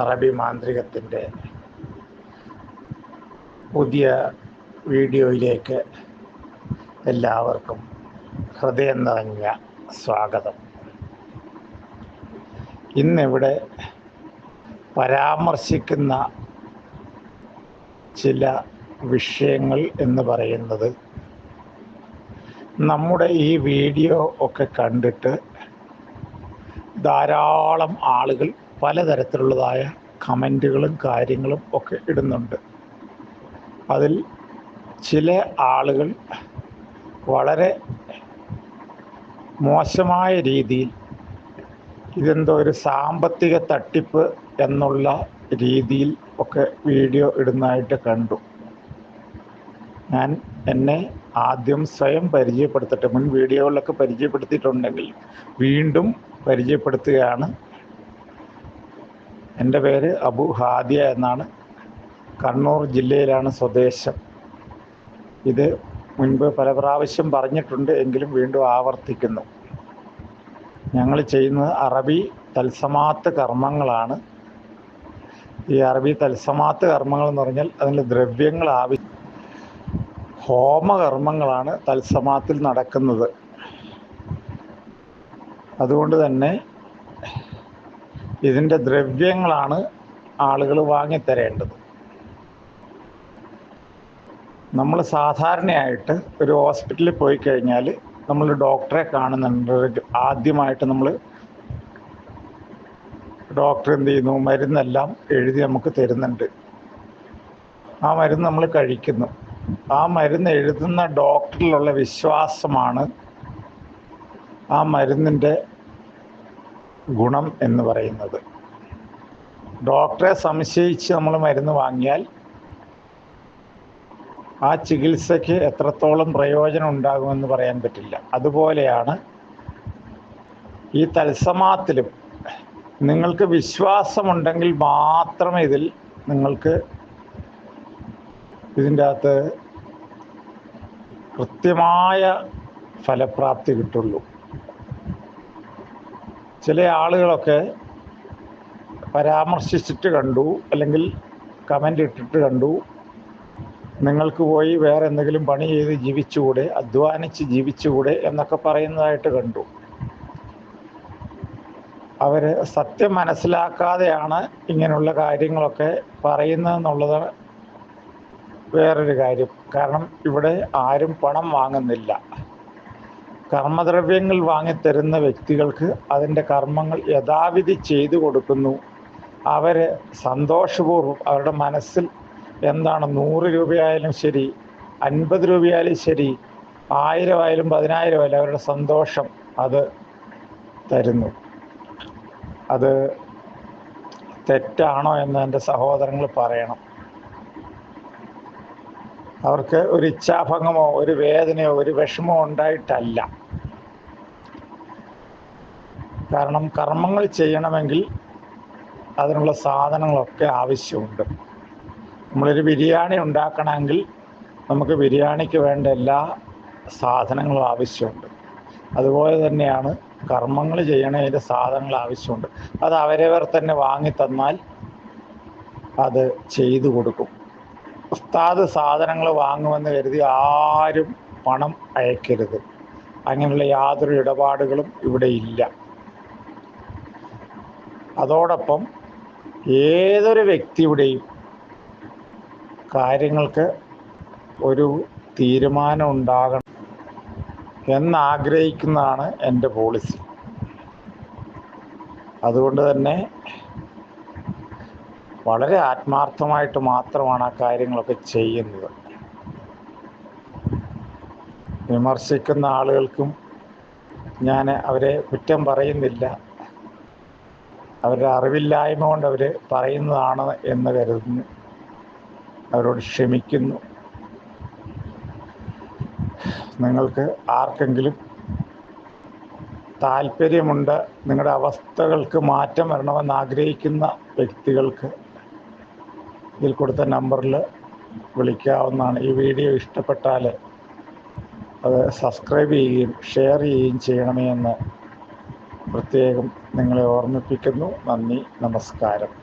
അറബി മാന്ത്രികത്തിന്റെ പുതിയ വീഡിയോയിലേക്ക് എല്ലാവർക്കും ഹൃദയം നിറഞ്ഞ സ്വാഗതം. ഇന്നിവിടെ പരാമർശിക്കുന്ന ചില വിഷയങ്ങൾ എന്ന് പറയുന്നത് നമ്മുടെ ഈ വീഡിയോ ഒക്കെ കണ്ടിട്ട് ധാരാളം ആളുകൾ പലതരത്തിലുള്ളതായ കമന്റുകളും കാര്യങ്ങളും ഒക്കെ ഇടുന്നുണ്ട്. അതിൽ ചില ആളുകൾ വളരെ മോശമായ രീതിയിൽ ഇതെന്തോ ഒരു സാമ്പത്തിക തട്ടിപ്പ് എന്നുള്ള രീതിയിൽ ഒക്കെ വീഡിയോ ഇടുന്നതായിട്ട് കണ്ടു. ഞാൻ എന്നെ ആദ്യം സ്വയം പരിചയപ്പെടുത്തട്ടെ മുൻ വീഡിയോകളിലൊക്കെ പരിചയപ്പെടുത്തിയിട്ടുണ്ടെങ്കിൽ വീണ്ടും പരിചയപ്പെടുത്തുകയാണ് എന്റെ പേര് അബു ഹാദിയ എന്നാണ്. കണ്ണൂർ ജില്ലയിലാണ് സ്വദേശം. ഇത് മുൻപ് പല പ്രാവശ്യം പറഞ്ഞിട്ടുണ്ട് എങ്കിലും വീണ്ടും ആവർത്തിക്കുന്നു. ഞങ്ങൾ ചെയ്യുന്നത് അറബി തത്സമാത്ത് കർമ്മങ്ങളാണ്. ഈ അറബി തത്സമാത്ത് കർമ്മങ്ങൾ എന്ന് പറഞ്ഞാൽ അതിൽ ദ്രവ്യങ്ങൾ ആവശ്യം ഹോമകർമ്മങ്ങളാണ് തത്സമാത്തിൽ നടക്കുന്നത്. അതുകൊണ്ട് തന്നെ ഇതിന്റെ ദ്രവ്യങ്ങളാണ് ആളുകൾ വാങ്ങിത്തരേണ്ടത്. നമ്മൾ സാധാരണയായിട്ട് ഒരു ഹോസ്പിറ്റലിൽ പോയി കഴിഞ്ഞാൽ നമ്മൾ ഡോക്ടറെ കാണുന്നുണ്ട്. ആദ്യമായിട്ട് നമ്മൾ ഡോക്ടർ എന്ത് ചെയ്യുന്നു? മരുന്നെല്ലാം എഴുതി നമുക്ക് തരുന്നുണ്ട്. ആ മരുന്ന് നമ്മൾ കഴിക്കുന്നു. ആ മരുന്ന് എഴുതുന്ന ഡോക്ടറിലുള്ള വിശ്വാസമാണ് ആ മരുന്നിന്റെ ഗുണം എന്ന് പറയുന്നത്. ഡോക്ടറെ സംശയിച്ച് നമ്മൾ മരുന്ന് വാങ്ങിയാൽ ആ ചികിത്സയ്ക്ക് എത്രത്തോളം പ്രയോജനം ഉണ്ടാകുമെന്ന് പറയാൻ പറ്റില്ല. അതുപോലെയാണ് ഈ തത്സമാത്തിലും നിങ്ങൾക്ക് വിശ്വാസമുണ്ടെങ്കിൽ മാത്രമേ ഇതിൽ നിങ്ങൾക്ക് ഇതിന്റെ അകത്ത് കൃത്യമായ ഫലപ്രാപ്തി കിട്ടുള്ളൂ. ചില ആളുകളൊക്കെ പരാമർശിച്ചിട്ട് കണ്ടു അല്ലെങ്കിൽ കമന്റ് ഇട്ടിട്ട് കണ്ടു. നിങ്ങൾക്ക് പോയി വേറെ എന്തെങ്കിലും പണി ചെയ്ത് ജീവിച്ചുകൂടെ അധ്വാനിച്ച് ജീവിച്ചുകൂടെ എന്നൊക്കെ പറയുന്നതായിട്ട് കണ്ടു. അവർ സത്യം മനസ്സിലാക്കാതെയാണ് ഇങ്ങനെയുള്ള കാര്യങ്ങളൊക്കെ പറയുന്നതെന്നുള്ളത് വേറൊരു കാര്യം. കാരണം ഇവിടെ ആരും പണം വാങ്ങുന്നില്ല. കർമ്മദ്രവ്യങ്ങൾ വാങ്ങിത്തരുന്ന വ്യക്തികൾക്ക് അതിന്റെ കർമ്മങ്ങൾ യഥാവിധി ചെയ്തു കൊടുക്കുന്നു. അവർ സന്തോഷപൂർവം അവരുടെ മനസ്സിൽ എന്താണ് നൂറ് രൂപയായാലും ശരി അൻപത് രൂപയായാലും ശരി ആയിരം ആയാലും പതിനായിരം ആയാലും അവരുടെ സന്തോഷം അത് തരുന്നു. അത് തെറ്റാണോ എന്ന് എന്റെ സഹോദരങ്ങൾ പറയണം. അവർക്ക് ഒരു ഇച്ഛാഭംഗമോ ഒരു വേദനയോ ഒരു വിഷമോ ഉണ്ടായിട്ടല്ല. കാരണം കർമ്മങ്ങൾ ചെയ്യണമെങ്കിൽ അതിനുള്ള സാധനങ്ങളൊക്കെ ആവശ്യമുണ്ട്. നമ്മളൊരു ബിരിയാണി ഉണ്ടാക്കണമെങ്കിൽ നമുക്ക് ബിരിയാണിക്ക് വേണ്ട എല്ലാ സാധനങ്ങളും ആവശ്യമുണ്ട്. അതുപോലെ തന്നെയാണ് കർമ്മങ്ങൾ ചെയ്യണതിന്റെ സാധനങ്ങൾ ആവശ്യമുണ്ട്. അത് അവരവർ തന്നെ വാങ്ങി തന്നാൽ അത് ചെയ്തു കൊടുക്കും. ഉസ്താദ് സാധനങ്ങൾ വാങ്ങുമെന്ന് കരുതി ആരും പണം അയക്കരുത്. അങ്ങനെയുള്ള യാതൊരു ഇടപാടുകളും ഇവിടെ ഇല്ല. അതോടൊപ്പം ഏതൊരു വ്യക്തിയുടെയും കാര്യങ്ങൾക്ക് ഒരു തീരുമാനം ഉണ്ടാകണം എന്നാഗ്രഹിക്കുന്നതാണ് എന്റെ പോളിസി. അതുകൊണ്ട് തന്നെ വളരെ ആത്മാർത്ഥമായിട്ട് മാത്രമാണ് ആ കാര്യങ്ങളൊക്കെ ചെയ്യുന്നത്. വിമർശിക്കുന്ന ആളുകൾക്കും ഞാൻ അവരെ കുറ്റം പറയുന്നില്ല. അവരുടെ അറിവില്ലായ്മ കൊണ്ട് അവർ പറയുന്നതാണ് എന്ന് കരുതുന്നു. അവരോട് ക്ഷമിക്കുന്നു. നിങ്ങൾക്ക് ആർക്കെങ്കിലും താല്പര്യമുണ്ട് നിങ്ങളുടെ അവസ്ഥകൾക്ക് മാറ്റം വരണമെന്ന് ആഗ്രഹിക്കുന്ന വ്യക്തികൾക്ക് ഇതിൽ കൊടുത്ത നമ്പറിൽ വിളിക്കാവുന്നതാണ്. ഈ വീഡിയോ ഇഷ്ടപ്പെട്ടാൽ അത് സബ്സ്ക്രൈബ് ചെയ്യുകയും ഷെയർ ചെയ്യുകയും ചെയ്യണമേ എന്ന് പ്രത്യേകം നിങ്ങളെ ഓർമ്മിപ്പിക്കുന്നു. നന്ദി നമസ്കാരം.